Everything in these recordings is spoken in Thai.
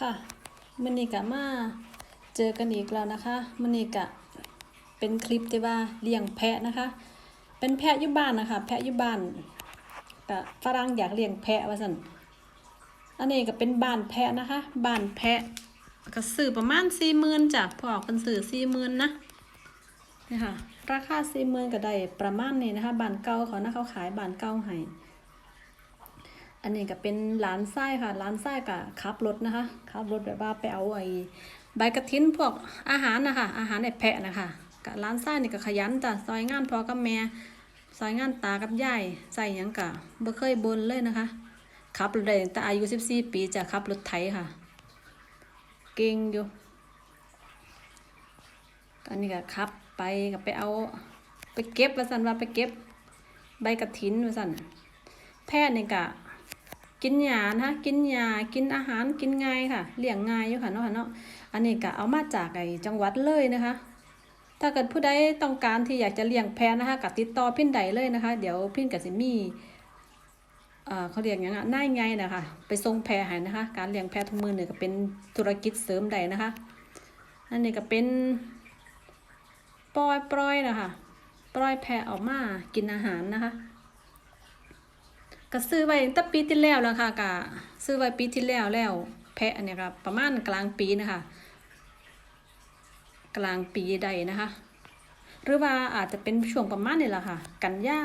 ค่ะมันนี่กะมาเจอกันอีกแล้วนะคะมันนี่กะเป็นคลิปที่ว่าเลี้ยงแพะนะคะ เป็นแพะยุบ้านนะคะ แพะยุบ้านกะฝรั่งอยากเลี้ยงแพะว่าสันอันนี้ก็เป็นบ้านแพะนะคะ บ้านแพะก็ซื้อประมาณสี่หมื่นจ้ะพอออกกันซื้อสี่หมื่นนะนี่ค่ะราคาสี่หมื่นก็ได้ประมาณนี้นะคะบ้านเก่าเขานะเขาขายบ้านเก่าให้ อันนี้ก็เป็นร้านไส้ค่ะร้านไส้กับขับรถนะคะขับรถแบบว่าไปเอาไอ้ใบกระถินพวกอาหารนะคะอาหารไอ้แพะนะคะกับร้านไส้นี่ก็ขยันจ้ะซอยงานพอกับแม่ซอยงานตากับยายใส่ยังกะบ่เคยบนเลยนะคะขับรถได้แต่อายุ14ปีจะขับรถไถค่ะ เก่งอยู่อันนี้ก็ขับไปก็ไปเอา ไปเก็บว่าสันว่าไปเก็บใบกระถินว่าสันแพะนี่กะ กินหญ้านะกินหญ้ากินอาหารกินง่ายค่ะเลี้ยงง่ายอยู่ค่ะเนาะค่ะเนาะอันนี้ก็เอามาจากไอ้จังหวัดเลยนะคะ ถ้าเกิดผู้ใดต้องการที่อยากจะเลี้ยงแพะนะคะก็ติดต่อพินใดเลยนะคะ เดี๋ยวพินกับสิมีอ่าเขาเรียกอย่างอะน่ายไงนะคะไปส่งแพะให้นะคะ การเลี้ยงแพะทุกมือเนี่ยก็เป็นธุรกิจเสริมใดนะคะอันนี้ก็เป็นปล่อยปล่อยนะคะปล่อยแพออกมากินอาหารนะคะ ก็ซื้อไว้ตั้งปีที่แล้วแล้วค่ะก็ซื้อไว้ปีที่แล้วแล้ว แพะอันเนี้ยค่ะประมาณกลางปีนะคะ กลางปีใดนะคะ หรือว่าอาจจะเป็นช่วงประมาณนี่แหละค่ะ กันยา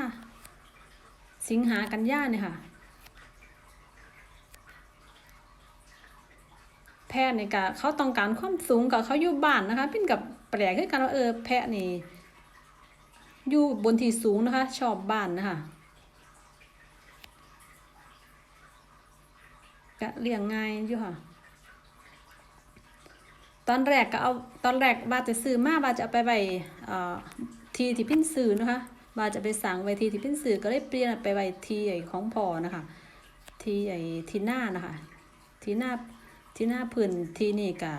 สิงหากันยาเนี่ยค่ะ แพะนี่ก็เขาต้องการความสูงกับเขาอยู่บ้านนะคะเป็นกับแปลกคือกันว่าเออแพะนี่อยู่บนที่สูงนะคะ ชอบบ้านนะคะ ก็เลี้ยงง่ายอยู่ค่ะ ตอนแรกก็เอาตอนแรกว่าจะซื้อมาว่าจะเอาไปไว้ทีที่พิ้นซื้อนะคะว่าจะไปสั่งไว้ทีที่พิ้นซื้อก็เลยเปลี่ยนไปไว้ที่ไอ้ของพ่อนะคะ ที่ไอ้ที่หน้านะคะ ทีหน้าทีหน้าพื้นทีนี่กะ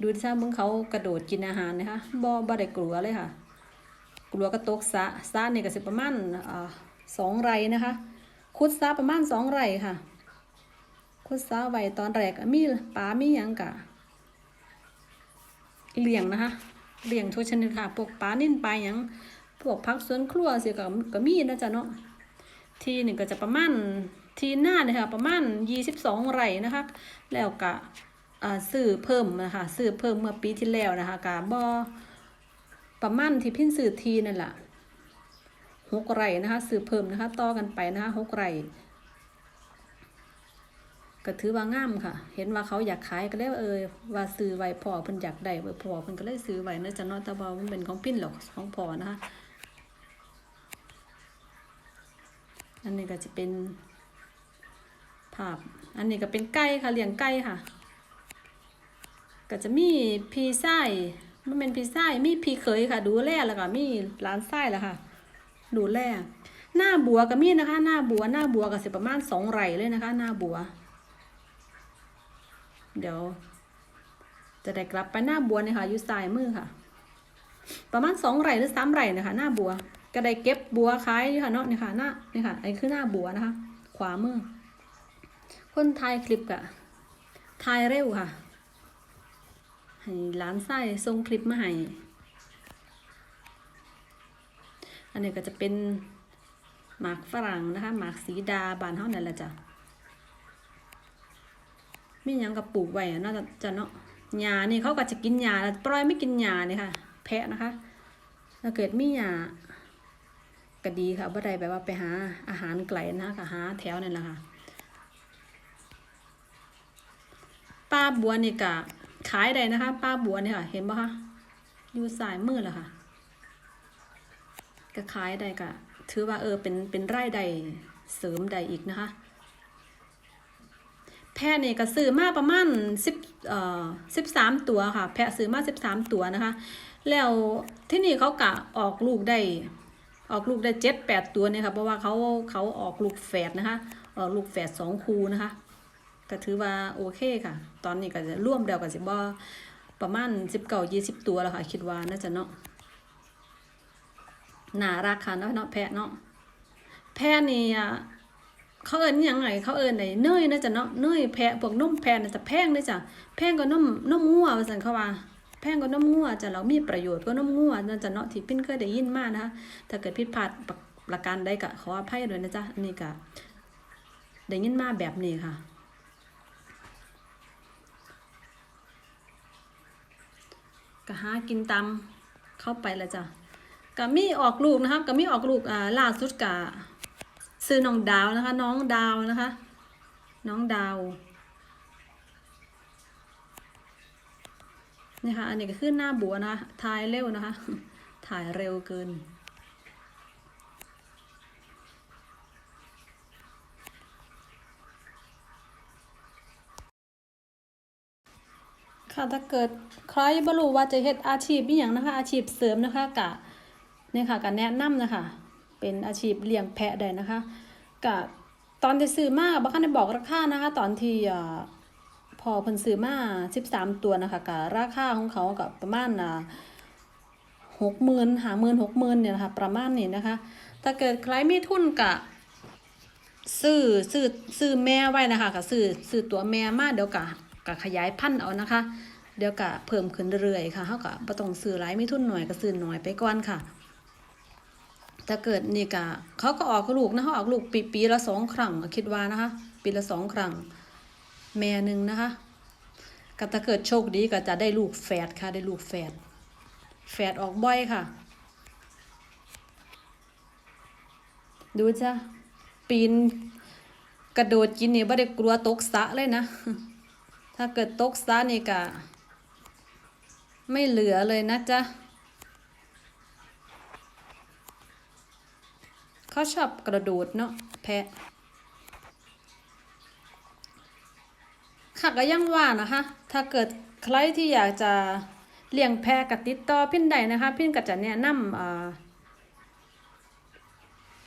ดูที่ซ่ามึงเขากระโดดกินอาหารนะคะบ่บ่ได้กลัวเลยค่ะ กลัวก็ตกสระสระนี่ก็สิประมาณอสองไรนะคะ คุดสระประมาณสองไรค่ะ คุดสาวไว้ตอนแรกมีปลามียังกะเลี้ยงนะคะเลี้ยงทุกชนิดค่ะพวกปลานิ่นปลายังพวกพักสวนครัวเสียก็ก็มีนะจ๊ะเนาะทีหนึ่งก็จะประมาณทีหน้าเนี่ยค่ะประมาณยี่สิบสองไร่นะคะ แล้วก็อ่าซื้อเพิ่มนะคะซื้อเพิ่มเมื่อปีที่แล้วนะคะกะบ่ประมาณที่พิ้นซื้อทีนั่นแหละหกไร่นะคะซื้อเพิ่มนะคะต่อกันไปนะคะหกไร่ ก็ถือว่างามค่ะ เห็นว่าเขาอยากขายก็เลยเออว่าซื้อไว้พอเพิ่นอยากได้เพอเพิ่นก็เลยซื้อไว้เนื่อจากนอตะบอมันเป็นของปิ้นหรอกของพอนะคะอันนี้ก็จะเป็นภาพ อันนี้ก็เป็นไก่ค่ะเลี้ยงไก่ค่ะ ก็จะมีพีไส้มันเป็นพีไส้มีพีเคยค่ะ ดูแลแล้วก็มีร้านไส้แล้วค่ะ ดูแลหน้าบัวก็มีนะคะ หน้าบัวหน้าบัวก็สิประมาณสองไร่เลยนะคะ หน้าบัว เดี๋ยว จะได้กลับไปหน้าบัวเนี่ยค่ะอยู่ซ้ายมือค่ะ ประมาณสองไร่หรือสามไร่นะคะ หน้าบัว ก็ได้เก็บบัวขายอยู่ค่ะเนาะนี่ค่ะหน้านี่ค่ะอันนี้คือหน้าบัวนะคะ ขวามือ คนถ่ายคลิปกะถ่ายเร็วค่ะ ให้ร้านไส้ส่งคลิปมาให้อันนี้ก็จะเป็นหมากฝรั่งนะคะ หมากสีดาบานเท่านั้นแหละจ้ะ มีหยังกับปลูกไว้น่าจะจะเนาะหญ้านี่เขาก็จะกินหญ้าแล้วปล่อยไม่กินหญ้านี่ค่ะ แพะนะคะถ้าเกิดมีหญ้าก็ดีค่ะบ่ได้แบบว่าไปหาอาหารไกลนะคะหาแถวนั่นแหละค่ะป้าบัวนี่ก็ขายได้นะคะ ป้าบัวนี่ค่ะ เห็นปะคะอยู่สายมือแล้วค่ะก็ขายได้ก็ถือว่าเออเป็นเป็นไร่ใดเสริมใดอีกนะคะ พะเนี่ยก็ซื้อมาประมาณสิบเอ่อสิบสามตัวค่ะ แพะซื้อมาสิบสามตัวนะคะ แล้วที่นี่เขากะออกลูกได้ ออกลูกได้เจ็ดแปดตัวเนี่ยค่ะ เพราะว่าเขาเขาออกลูกแฝดนะคะออกลูกแฝดสองคูนะคะ ก็ถือว่าโอเคค่ะ ตอนนี้ก็จะร่วมเดียวกับสิบ่ประมาณสิบเก้ายี่สิบตัวแล้วค่ะ คิดว่าน่าจะเนาะน่ารักค่ะเนาะเนาะแพะเนาะแพะนี่อะ เขาเอินยังไงเขาเอินไอ้เนยนะจ๊ะเนาะเนยแพะพวกนมแพะน่ะจะแพงเด้อจ้ะแพงกว่านมนมงัวว่าซั่นเขาว่าแพงกว่านมงัวจ้ะเรามีประโยชน์กว่านมงัวนั่นจ้ะเนาะที่ปิ้นเคยได้ยินมานะคะถ้าเกิดผิดพลาดประการใดก็ขออภัยด้วยนะจ๊ะอันนี้ก็ได้ยินมาแบบนี้ค่ะก็หากินตามเข้าไปล้วจ้ะก็มีออกลูกนะคะก็มีออกลูกอ่าล่าสุดกะ ซื้อน้องดาวนะคะ น้องดาวนะคะ น้องดาวนี่ค่ะอันนี้ก็ขึ้นหน้าบัวนะคะถ่ายเร็วนะคะ ถ่ายเร็วเกินค่ะถ้าเกิดใครบ่รู้ว่าจะเฮ็ดอาชีพอีหยังนะคะ อาชีพเสริมนะคะกะเนี่ยค่ะก็แนะนำนะคะ เป็นอาชีพเลี้ยงแพะได้นะคะกะตอนที่ซื้อมาบ่คันได้บอกราคานะคะ ตอนที่พอเพิ่นซื้อมา13ตัวนะคะกะราคาของเขาก็ประมาณอ่า60,000 50,000 60,000เนี่ยนะคะประมาณนี้นะคะ ถ้าเกิดใครมีทุนกะซื้อซื้อซื้อแม่ไว้นะคะก็ซื้อซื้อตัวแม่มาเดี๋ยวกะกะขยายพันธุ์เอานะคะ เดี๋ยวกะเพิ่มขึ้นเรื่อยๆค่ะเฮาก็บ่ต้องซื้อหลายมีทุนหน่อยก็ซื้อหน้อยไปก่อนค่ะ ถ้าเกิดนี่กะเขาก็ออกลูกนะเขาออกลูกปีปีละสองครั้งคิดว่านะคะ ปีละสองครั้งแม่หนึ่งนะคะก็ถ้าเกิดโชคดีก็จะได้ลูกแฝดค่ะ ได้ลูกแฝดแฝดออกบ่อยค่ะ ดูจ้ะปีนกระโดดกินนี่บ่ได้กลัวตกสะเลยนะ ถ้าเกิดตกสะนี่ก็ไม่เหลือเลยนะจ๊ะ เขาชอบกระโดดเนาะแพะค่ะก็ยังว่านะคะ ถ้าเกิดใครที่อยากจะเลี้ยงแพะกับติดต่อพินใดนะคะ พินก็จะแนะนำอ่า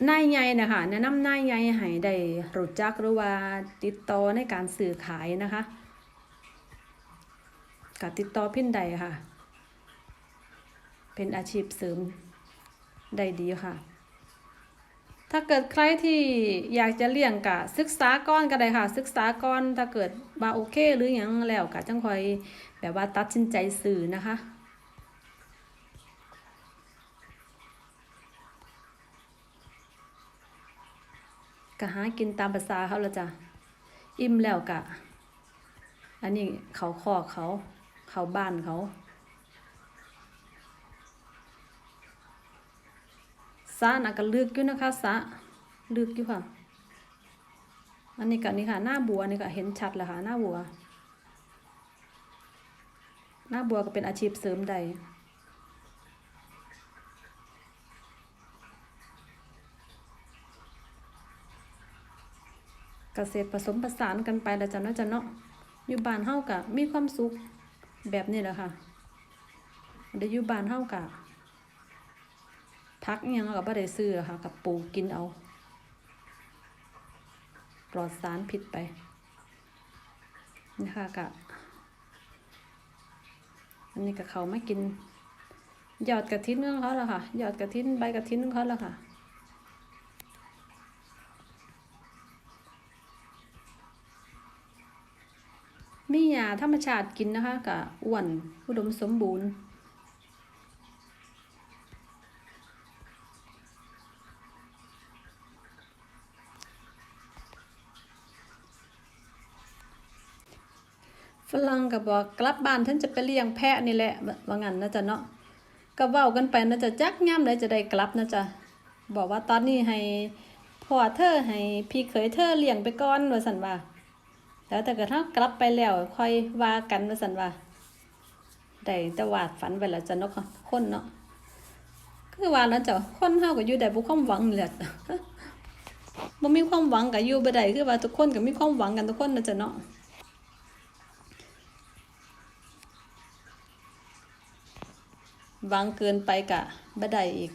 นายใหญ่นะคะแนะนำนายใหญ่ให้ได้รู้จักหรือว่าติดต่อในการสื่อขายนะคะกับติดต่อพินใดค่ะ เป็นอาชีพเสริมได้ดีค่ะ ถ้าเกิดใครที่อยากจะเลี้ยงกะศึกษาก่อนก็ได้ค่ะ ศึกษาก่อนถ้าเกิดว่าโอเคหรือหยังแล้วกะจังคอยแบบว่าตัดสินใจซื้อนะคะก็หากินตามภาษาเขาละจ้ะอิ่มแล้วกะ อันนี้เขาคอเขา เขาบ้านเขา สะนะก็ลึกอยู่นะคะสะลึกอยู่ค่ะ อันนี้ก็นี่ค่ะ หน้าบัวนี่ก็เห็นชัดแล้วค่ะ หน้าบัว หน้าบัวก็เป็นอาชีพเสริมใดเกษตรผสมผสานกันไปแล้วจ้ะเนาะจ้ะเนาะอยู่บ้านเฮากะมีความสุขแบบนี้แหละค่ะเดี๋ยวอยู่บ้านเฮากะ พักอิหยังก็บ่ได้ซื้อค่ะกับปูกินเอา ปลอดสารพิษไปนะคะกะอันนี้กับเขาไม่กิน หยอดกระทินของเขาแล้วค่ะ หยอดกระทินใบกระทินของเขาแล้วค่ะมียาธรรมชาติกินนะคะกะอ้วนอุดมสมบูรณ์ รั่งก็บอกกลับบ้านท่านจะไปเลี้ยงแพะนี่แหละว่างั้นนะจ๊ะเนาะก็เว้ากันไปนะจ๊ะจักย่ำเลยจะได้กลับนะจ๊ะบอกว่าตอนนี้ให้พ่อเธอให้พี่เขยเธอเลี้ยงไปก่อนว่าซั่นว่าแล้วแต่เกิดเฮากลับไปแล้วค่อยว่ากันว่าซั่นว่าได้แต่วาดฝันไว้แล้วจ้ะเนาะคนเนาะคือว่าแล้วจ้ะคนเฮาก็อยู่ได้บ่ความหวังนี่แหละบ่มีความหวังก็อยู่บ่ได้คือว่าทุกคนก็มีความหวังกันทุกคนนะจ๊ะเนาะ หวังเกินไปกะบ่ได้อีก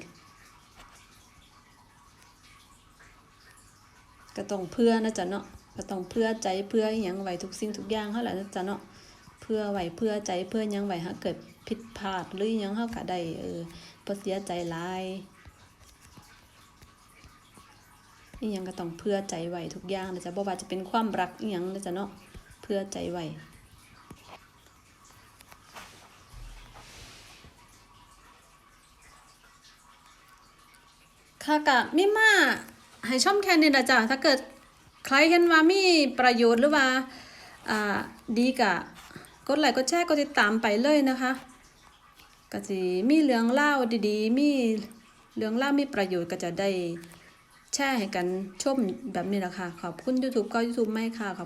ก็ต้องเพื่อนะจ๊ะเนาะก็ต้องเพื่อใจเพื่ออหยังไหวทุกสิ่งทุกอย่างเฮาแหละนะจ๊ะเนาะเพื่อไหวเพื่อใจเพื่อยังไหว้หาเกิดผิดพลาดหรือยังเฮาก็ได้เออบ่เสียใจหลายอีหยังก็ต้องเพื่อใจไหวทุกอย่างนะจ๊ะบ่ว่าจะเป็นความรักอีหยังนะจ๊ะเนาะเพื่อใจไหว ค่ะกะมิมาให้ชมแค่นี้ละจ้ะถ้าเกิดใครเห็นว่ามีประโยชน์หรือว่าอ่าดีกะกดไลค์กดแชร์กดติดตามไปเลยนะคะก็สิมีเรื่องเล่าดีๆ มีเรื่องเล่ามีประโยชน์ก็จะได้แชร์ให้กันชมแบบนี้แหละค่ะ ขอบคุณ YouTube ก็ YouTube ไม่ค่ะขอบ